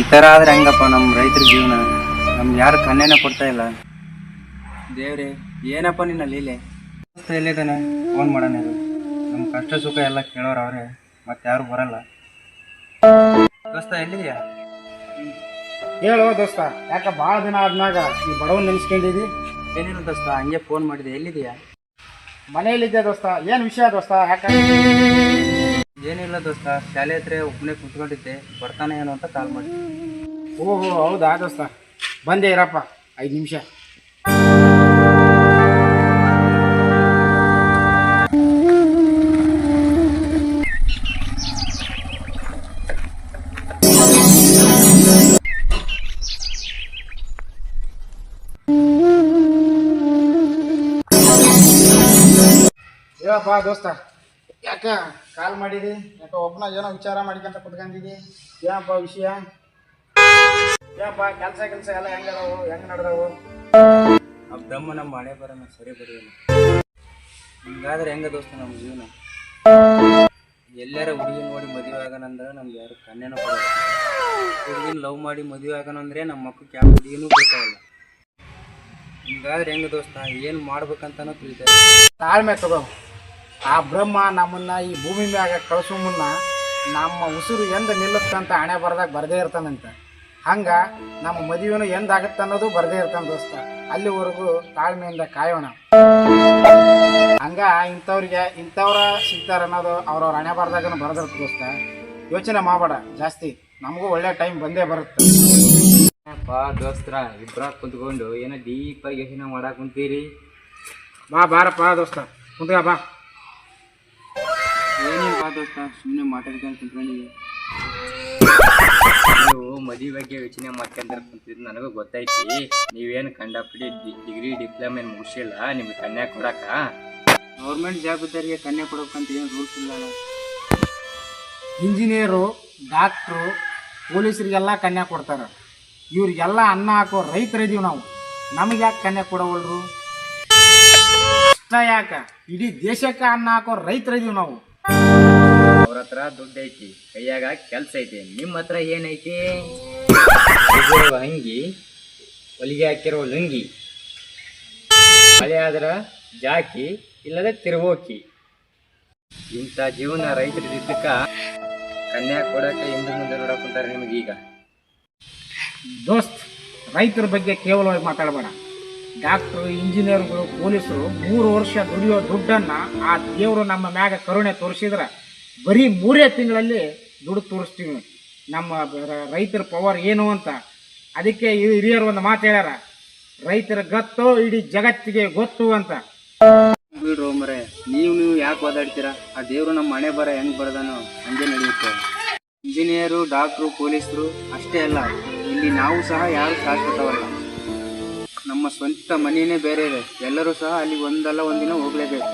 ಈ ಥರ ಆದ್ರೆ ಹೆಂಗಪ್ಪ ನಮ್ಮ ರೈತರ ಜೀವನ? ನಮ್ಗೆ ಯಾರು ಕನ್ನೇನ ಕೊಡ್ತಾ ಇಲ್ಲ. ದೇವ್ರೆ ಏನಪ್ಪ ನಿನ್ನ ಲೀಲೆ? ಎಲ್ಲಿದ್ದಾನೆ ಫೋನ್ ಮಾಡೋಣ ಇದು ನಮ್ಮ ಕಷ್ಟ ಸುಖ ಎಲ್ಲ ಕೇಳೋರು ಅವರೇ. ಮತ್ತೆ ಯಾರು ಬರಲ್ಲ. ದೋಸ್ತ ಎಲ್ಲಿದೆಯಾ? ಹೇಳು ದೋಸ್ತ ಯಾಕ ಭಾಳ ದಿನ ಆದ್ಮ್ಯಾಗ ಈ ಬಡವನ್ ನೆನ್ಸ್ಕೊಂಡಿದಿ? ಏನಿಲ್ಲ ದೋಸ್ತ ಹಂಗೆ ಫೋನ್ ಮಾಡಿದೆ. ಎಲ್ಲಿದೆಯಾ? ಮನೆಯಲ್ಲಿದ್ದೆ ದೋಸ್ತ? ಏನು ವಿಷಯ ದೋಸ್ತ? ಯಾಕ? ದೋಸ್ತ. ಶಾಲೆ ಹತ್ರ ಒಬ್ಬನೇ ಕುತ್ಕೊಂಡಿದ್ದೆ. ಬರ್ತಾನೆ ಏನು ಅಂತ ಕಾಲ್ ಮಾಡಿ. ಓಹೋ, ಹೌದಾ ದೋಸ್ತ? ಬಂದೆ, ಇರಪ್ಪ. ಐದು ನಿಮಿಷ. ಏನಪ್ಪ ದೋಸ್ತ. ಯಾಕ? ಕಾಲ್ ಮಾಡಿದಿ? ಯಾಕ ಒಬ್ಬನ ಏನೋ ವಿಚಾರ ಮಾಡಿಕಂತ ಕುತ್ಕೊಂಡಿದಿ ಏನಪ್ಪ ವಿಷಯ? ಏನಪ್ಪ ಕೆಲಸ ಕೆಲಸ ಎಲ್ಲ ಹೆಂಗದಾವು? ಹೆಂಗ್ ನಡೆದವು? ಆ ದಮ್ಮ ನಮ್ಮ ಮಳೆ ಬರೋಣ ಸರಿ ಬರ ಹಿಂಗಾದ್ರೆ ಹೆಂಗ ದೋಸ್ತ ನಮ್ಮ ಜೀವನ? ಎಲ್ಲಾರ ಹುಡುಗಿ ನೋಡಿ ಮದುವೆ ಆಗೋಣ ಅಂದ್ರೆ ನಮ್ಗೆ ಯಾರು ಕನ್ಯನ ಬರಲ್ಲ ಹುಡುಗಿನ ಲವ್ ಮಾಡಿ ಮದುವೆ ಆಗೋಣ ಅಂದ್ರೆ ನಮ್ಮ ಮಕ್ಕಳಿಗೆ ಯಾವ ಹುಡುಗಿನೂ ಬೇಕಾಗಿಲ್ಲ. ಹಿಂಗಾದ್ರೆ ಹೆಂಗ ದೋಸ್ತ ಏನು ಮಾಡ್ಬೇಕಂತನೂ ತಿಳಿತಾರೆ ತಾಳ್ಮೆ ತಗೋ. ಆ ಬ್ರಹ್ಮ ನಮ್ಮನ್ನ ಈ ಭೂಮಿ ಮ್ಯಾಗ ಕಳಿಸೋ ಮುನ್ನ ನಮ್ಮ ಉಸಿರು ಎಂದ ನಿಲ್ಲುತ್ತಂತ ಹಣೆ ಬರ್ದಾಗ ಬರದೇ ಇರ್ತಾನಂತ. ಹಂಗೆ ನಮ್ಮ ಮದುವೆನು ಎಂದಾಗತ್ತೆ ಅನ್ನೋದು ಬರದೇ ಇರ್ತಾನೆ ದೋಸ್ತ. ಅಲ್ಲಿವರೆಗೂ ತಾಳ್ಮೆಯಿಂದ ಕಾಯೋಣ. ಹಂಗ ಇಂಥವ್ರಿಗೆ ಇಂಥವ್ರ ಸಿಗ್ತಾರೆ ಅನ್ನೋದು ಅವ್ರವ್ರ ಹಣೆ ಬರ್ದಾಗ ಬರದಿರ್ತ ದೋಸ್ತ. ಯೋಚನೆ ಮಾಡಬೇಡ ಜಾಸ್ತಿ. ನಮಗೂ ಒಳ್ಳೆ ಟೈಮ್ ಬಂದೇ ಬರುತ್ತೆ. ದೋಸ್ತರ ಇಬ್ಬರ ಕುಂತ್ಕೊಂಡು ಏನೋ ದೀಪ ಯೋಚನೆ ಮಾಡಕ್ ಕುಂತೀರಿ? ಬಾ ಬಾರಪ್ಪ ದೋಸ್ತ. ಕುಂತ್ಕ ಬಾ. ದೋಸ್ತ ಸುಮ್ಮನೆ ಮಾತಾಡ್ಕೊಂಡು ನೀವು ಮದುವೆ ಬಗ್ಗೆ ಯೋಚನೆ ಮಾಡ್ಕೊಂಡ್ರೆ ಕುಂತಿದ್ದು ನನಗೂ ಗೊತ್ತೈತಿ ನೀವೇನು ಕಂಡಾಪಿಡಿ ಡಿಗ್ರಿ ಡಿಪ್ಲೊಮಾ ಏನು ಮುಗಿಸಿಲ್ಲ ನಿಮ್ಗೆ ಕನ್ಯಾ ಕೊಡಕ ಗೌರ್ಮೆಂಟ್ ಜಾಬ್ ಇದ್ದವರಿಗೆ ಕನ್ಯಾ ಕೊಡಬೇಕಂತ ಏನು ರೂಲ್ಸ್ ಇಲ್ಲ. ಇಂಜಿನಿಯರು ಡಾಕ್ಟ್ರು ಪೊಲೀಸರಿಗೆಲ್ಲ ಕನ್ಯಾ ಕೊಡ್ತಾರೆ. ಇವ್ರಿಗೆಲ್ಲ ಅನ್ನ ಹಾಕೋ ರೈತರಿದೀವಿ ನಾವು. ನಮಗೆ ಯಾಕೆ ಕನ್ಯಾ ಕೊಡವಲ್ರು? ಇಷ್ಟ ಯಾಕ? ಇಡೀ ದೇಶಕ್ಕೆ ಅನ್ನ ಹಾಕೋ ರೈತರಿದೀವಿ ನಾವು. ಅವ್ರ ಹತ್ರ ದುಡ್ಡು ಐತಿ. ಕೈಯಾಗ ಕೆಲ್ಸ ಐತಿ. ನಿಮ್ಮ ಹತ್ರ ಏನೈತಿ ಅಂಗಿ ಹೊಲಿಗೆ ಹಾಕಿರೋ ಲುಂಗಿ. ಮಳೆ ಆದ್ರ ಜಾಕಿ ಇಲ್ಲದೆ ತಿರುಗೋಕಿ ಇಂತ ಜೀವನ ರೈತರ ರೈತರಿದ್ದಕ್ಕ ಕನ್ಯಾ ಕೊಡಕ್ಕೆ ಹಿಂದೆ ಮುಂದೆ ನೋಡಕ್ಕಂತಾರೆ ನಿಮ್ಗೆ ನಿಮಗೀಗ ದೋಸ್ತ್ ರೈತರ ಬಗ್ಗೆ ಕೇವಲವಾಗಿ ಮಾತಾಡಬೇಡ. ಡಾಕ್ಟ್ರು ಇಂಜಿನಿಯರ್ಗಳು ಪೊಲೀಸರು ಮೂರು ವರ್ಷ ದುಡಿಯೋ ದುಡ್ಡನ್ನ ಆ ದೇವರು ನಮ್ಮ ಮ್ಯಾಗ ಕರುಣೆ ತೋರಿಸಿದ್ರೆ ಬರೀ ಮೂರೇ ತಿಂಗಳಲ್ಲಿ ದುಡ್ಡು ತೋರಿಸ್ತೀವಿ. ನಮ್ಮ ರೈತರ ಪವರ್ ಏನು ಅಂತ. ಅದಕ್ಕೆ ಹಿರಿಯರು ಒಂದು ಮಾತು ಹೇಳ್ಯಾರ. ರೈತರ ಗತ್ತು ಇಡೀ ಜಗತ್ತಿಗೆ ಗೊತ್ತು ಅಂತ. ಬಿಡ್ರು ಮರೆ, ನೀವು ನೀವು ಯಾಕೆ ಓದಾಡ್ತೀರಾ ಆ ದೇವ್ರು ನಮ್ಮ ಮನೆ ಬರ ಹೆಂಗ್ ಬರದಾನು ಹಂಗೆ ನಡೆಯುತ್ತೆ. ಇಂಜಿನಿಯರು, ಡಾಕ್ಟ್ರು, ಪೊಲೀಸರು ಅಷ್ಟೇ ಅಲ್ಲ, ಇಲ್ಲಿ ನಾವು ಸಹ ಯಾರು ಶಾಶ್ವತವಲ್ಲ. ನಮ್ಮ ಸ್ವಂತ ಮನೆಯೇ ಬೇರೆ ಇದೆ. ಎಲ್ಲರೂ ಸಹ ಅಲ್ಲಿ ಒಂದಲ್ಲ ಒಂದಿನ ಹೋಗ್ಲೇಬೇಕು.